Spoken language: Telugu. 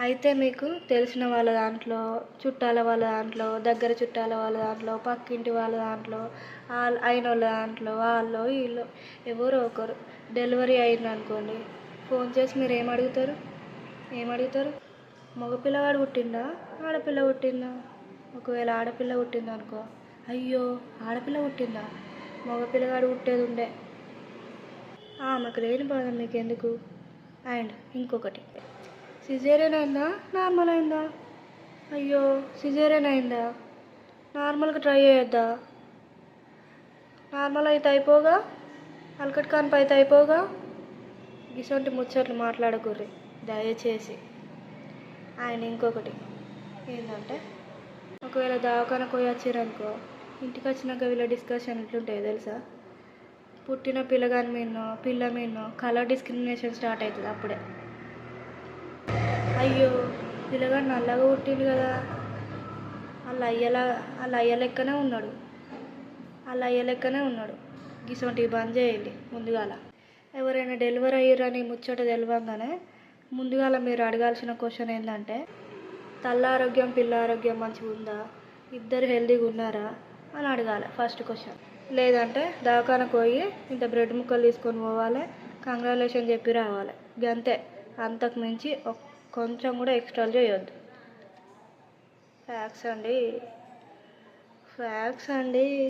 అయితే మీకు తెలిసిన వాళ్ళ దాంట్లో చుట్టాల వాళ్ళ దాంట్లో దగ్గర చుట్టాల వాళ్ళ దాంట్లో పక్కింటి వాళ్ళ దాంట్లో వాళ్ళ అయిన వాళ్ళ దాంట్లో వాళ్ళు వీళ్ళు ఎవరో ఒకరు. డెలివరీ అయింది అనుకోండి ఫోన్ చేసి మీరు ఏం అడుగుతారు? ఏం అడుగుతారు? మగపిల్లవాడు పుట్టిందా ఆడపిల్ల పుట్టిందా? ఒకవేళ ఆడపిల్ల పుట్టింది అనుకో అయ్యో ఆడపిల్ల పుట్టిందా? మగపిల్లగాడు పుట్టేది ఉండే. ఆమెకు లేని బాధ మీకు ఎందుకు అండ్ ఇంకొకటి. సిజేరియన్ అయిందా నార్మల్ అయిందా అయ్యో సిజేరియన్ అయిందా నార్మల్గా ట్రై చేయొద్దా? నార్మల్ అయితే అయిపోగా? అల్కట్ కాన్పు అయితే అయిపోగా? ఇటువంటి ముచ్చట్లు మాట్లాడకూర్రి దయచేసి. ఆయన ఇంకొకటి. ఏంటంటే ఒకవేళ దవాఖానకు పోయి వచ్చారనుకో ఇంటికి వచ్చినాక వీళ్ళ డిస్కషన్ ఎట్లుంటాయో తెలుసా? పుట్టిన పిల్లగాని మీన్నో పిల్ల మీదనో కలర్ డిస్క్రిమినేషన్ స్టార్ట్ అవుతుంది అప్పుడే. అయ్యో పిల్లగాడు నల్లగా పుట్టిండు కదా. వాళ్ళ అయ్యలా వాళ్ళ అయ్య లెక్కనే ఉన్నాడు. వాళ్ళ అయ్య లెక్కనే ఉన్నాడు. గిసొంటివి బంద్ చేయండి ముందుగాల. ఎవరైనా డెలివరీ అయ్యారని ముచ్చట తెలియంగానే ముందుగాల మీరు అడగాల్సిన క్వశ్చన్ ఏంటంటే తల్ల ఆరోగ్యం పిల్ల ఆరోగ్యం మంచిగా ఉందా ఇద్దరు హెల్తీగా ఉన్నారా? అని అడగాలి ఫస్ట్ క్వశ్చన్. లేదంటే దవాఖానకు పోయి ఇంత బ్రెడ్ ముక్కలు తీసుకొని పోవాలి కంగ్రాలేషన్ చెప్పి రావాలి. గంతే. అంతకు మించి ఒక్క కొంచెం కూడా ఎక్స్ట్రాలు చేయొద్దు. ఫ్యాక్స్ అండి. ఫ్యాక్స్ అండి.